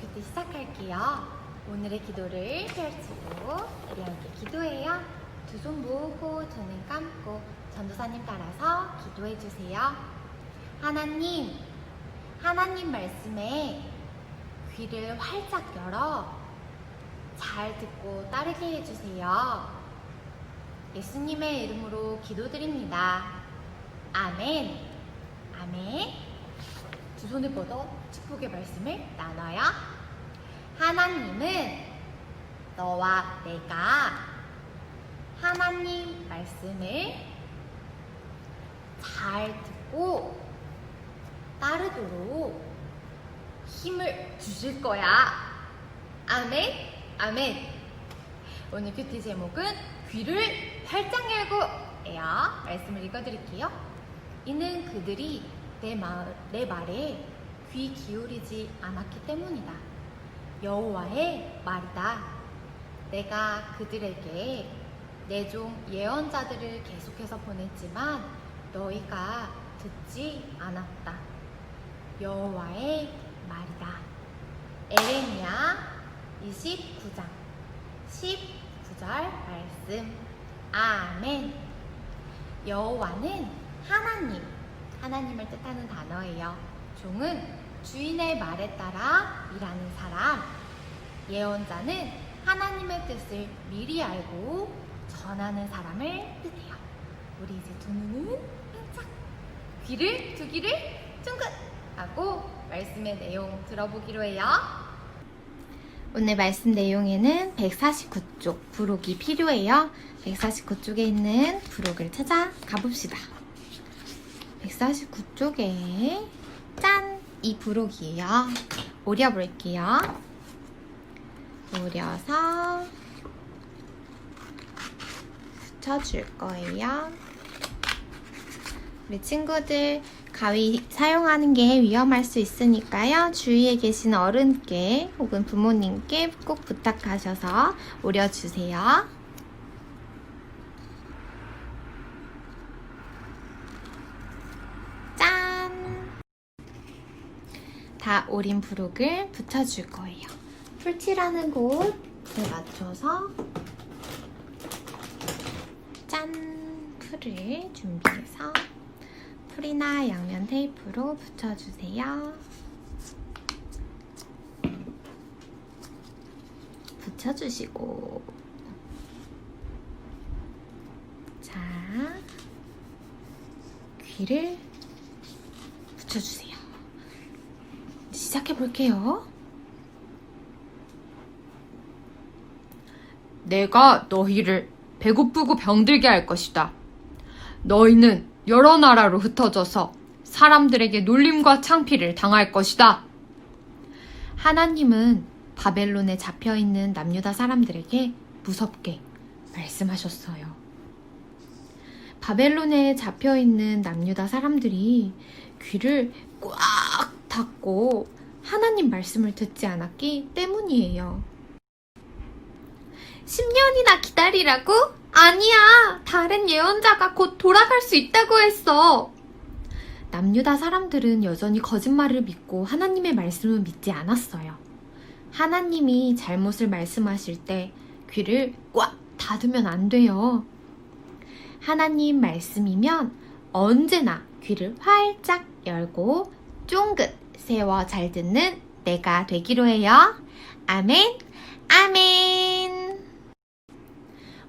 큐티 시작할게요. 오늘의 기도를 펼치고 우리 함께 기도해요. 두 손 모으고 두눈 감고 전도사님 따라서 기도해 주세요. 하나님, 하나님 말씀에 귀를 활짝 열어 잘 듣고 따르게 해주세요. 예수님의 이름으로 기도드립니다. 아멘. 아멘. 두 손을 뻗어 축복의 말씀을 나눠요. 하나님은 너와 내가 하나님 말씀을 잘 듣고 따르도록 힘을 주실 거야. 아멘. 아멘. 오늘 큐티 제목은 귀를 활짝 열고예요. 말씀을 읽어드릴게요. 이는 그들이 내, 마, 내 말에 귀 기울이지 않았기 때문이다. 여호와의 말이다. 내가 그들에게 내 종 예언자들을 계속해서 보냈지만 너희가 듣지 않았다. 여호와의 말이다. 에레미야 29장 19절 말씀. 아멘. 여호와는 하나님, 하나님을 뜻하는 단어예요. 종은 주인의 말에 따라 일하는 사람. 예언자는 하나님의 뜻을 미리 알고 전하는 사람을 뜻해요. 우리 이제 두 눈은 반짝, 귀를 두 귀를 쫑긋 하고 말씀의 내용 들어보기로 해요. 오늘 말씀 내용에는 149쪽 부록이 필요해요. 149쪽에 있는 부록을 찾아 가봅시다. 149쪽에 짠! 이 부록이에요. 오려볼게요. 오려서 붙여줄 거예요. 우리 친구들 가위 사용하는 게 위험할 수 있으니까요. 주위에 계신 어른께 혹은 부모님께 꼭 부탁하셔서 오려주세요. 짠! 다 오린 부록을 붙여줄 거예요. 풀칠하는 곳에 맞춰서 짠! 풀을 준비해서 풀이나 양면 테이프로 붙여주세요. 붙여주시고 자 귀를 붙여주세요. 시작해 볼게요. 내가 너희를 배고프고 병들게 할 것이다. 너희는 여러 나라로 흩어져서 사람들에게 놀림과 창피를 당할 것이다. 하나님은 바벨론에 잡혀 있는 남유다 사람들에게 무섭게 말씀하셨어요. 바벨론에 잡혀 있는 남유다 사람들이 귀를 꽉 닫고 하나님 말씀을 듣지 않았기 때문이에요. 10년이나 기다리라고? 아니야. 다른 예언자가 곧 돌아갈 수 있다고 했어. 남유다 사람들은 여전히 거짓말을 믿고 하나님의 말씀을 믿지 않았어요. 하나님이 잘못을 말씀하실 때 귀를 꽉 닫으면 안 돼요. 하나님 말씀이면 언제나 귀를 활짝 열고 쫑긋 세워 잘 듣는 내가 되기로 해요. 아멘, 아멘.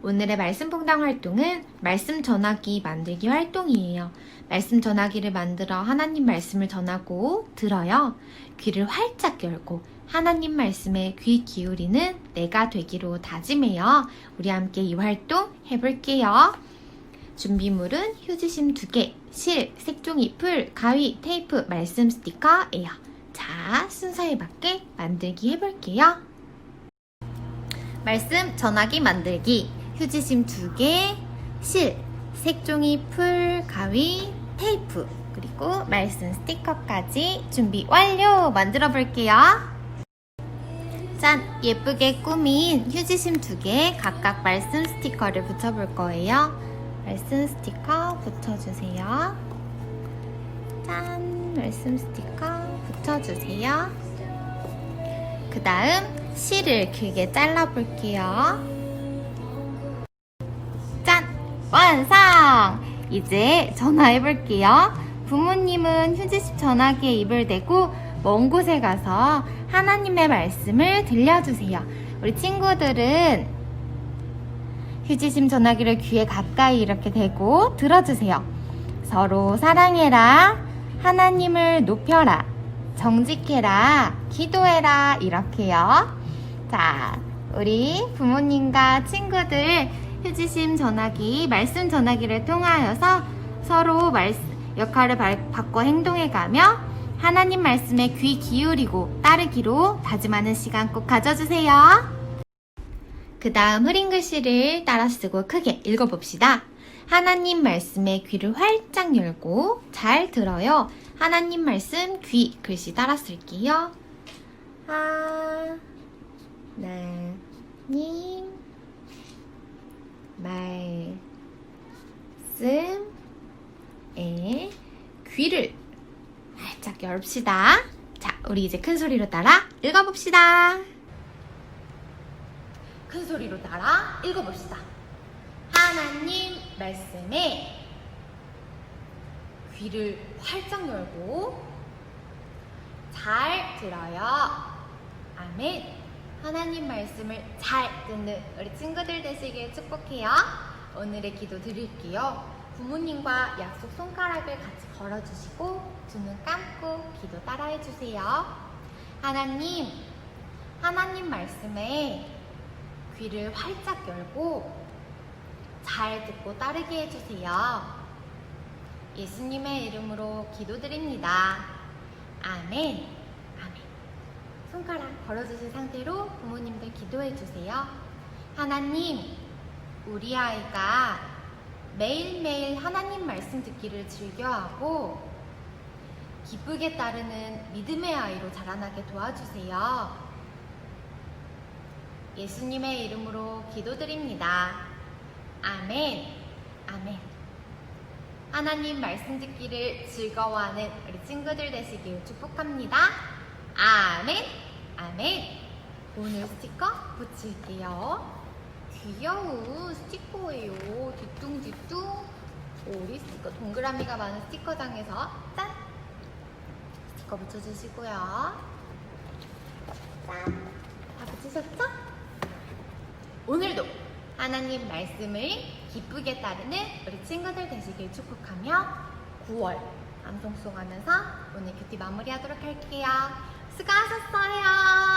오늘의 말씀 봉당 활동은 말씀 전하기 만들기 활동이에요. 말씀 전하기를 만들어 하나님 말씀을 전하고 들어요. 귀를 활짝 열고 하나님 말씀에 귀 기울이는 내가 되기로 다짐해요. 우리 함께 이 활동 해볼게요. 준비물은 휴지심 2개, 실, 색종이, 풀, 가위, 테이프, 말씀 스티커예요. 자, 순서에 맞게 만들기 해볼게요. 말씀 전하기 만들기 휴지심 2개, 실, 색종이, 풀, 가위, 테이프 그리고 말씀 스티커까지 준비 완료! 만들어 볼게요. 짠! 예쁘게 꾸민 휴지심 2개 각각 말씀 스티커를 붙여볼 거예요. 말씀 스티커 붙여주세요. 짠! 말씀 스티커 붙여주세요. 그 다음 실을 길게 잘라볼게요. 짠! 완성! 이제 전화해볼게요. 부모님은 휴지심 전화기에 입을 대고 먼 곳에 가서 하나님의 말씀을 들려주세요. 우리 친구들은 휴지심 전화기를 귀에 가까이 이렇게 대고 들어주세요. 서로 사랑해라. 하나님을 높여라. 정직해라. 기도해라. 이렇게요. 자, 우리 부모님과 친구들 휴지심 전화기, 말씀 전화기를 통하여서 서로 말씀, 역할을 바- 바꿔 행동해가며 하나님 말씀에 귀 기울이고 따르기로 다짐하는 시간 꼭 가져주세요. 그 다음 흐린 글씨를 따라 쓰고 크게 읽어봅시다. 하나님 말씀에 귀를 활짝 열고 잘 들어요. 하나님 말씀 귀 글씨 따라 쓸게요. 하나님 말씀에 귀를 활짝 열읍시다. 자, 우리 이제 큰 소리로 따라 읽어봅시다. 큰 소리로 따라 읽어봅시다. 하나님 말씀에 귀를 활짝 열고 잘 들어요. 아멘. 하나님 말씀을 잘 듣는 우리 친구들 되시길 축복해요. 오늘의 기도 드릴게요. 부모님과 약속 손가락을 같이 걸어주시고 두 눈 감고 기도 따라해 주세요. 하나님, 하나님 말씀에 귀를 활짝 열고 잘 듣고 따르게 해주세요. 예수님의 이름으로 기도드립니다. 아멘. 아멘. 손가락 걸어주신 상태로 부모님들 기도해주세요. 하나님, 우리 아이가 매일매일 하나님 말씀 듣기를 즐겨하고 기쁘게 따르는 믿음의 아이로 자라나게 도와주세요. 예수님의 이름으로 기도드립니다. 아멘. 아멘. 하나님 말씀 듣기를 즐거워하는 우리 친구들 되시길 축복합니다. 아멘. 아멘. 오늘 스티커 붙일게요. 귀여운 스티커예요. 뒤뚱뒤뚱. 오리 스티커 동그라미가 많은 스티커장에서 짠! 스티커 붙여주시고요. 짠! 다 붙이셨죠? 오늘도 하나님 말씀을 기쁘게 따르는 우리 친구들 되시길 축복하며 9월 암송 송 하면서 오늘 큐티 마무리하도록 할게요. 수고하셨어요.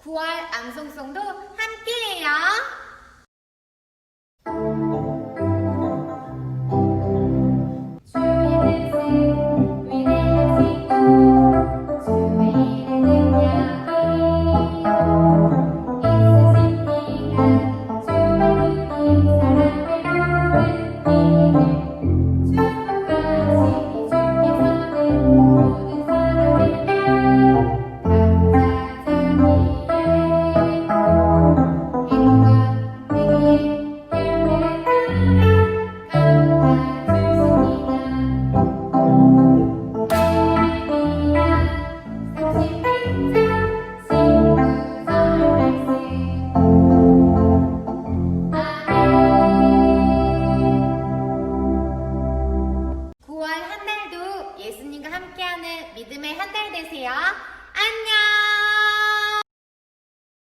9월 암송송도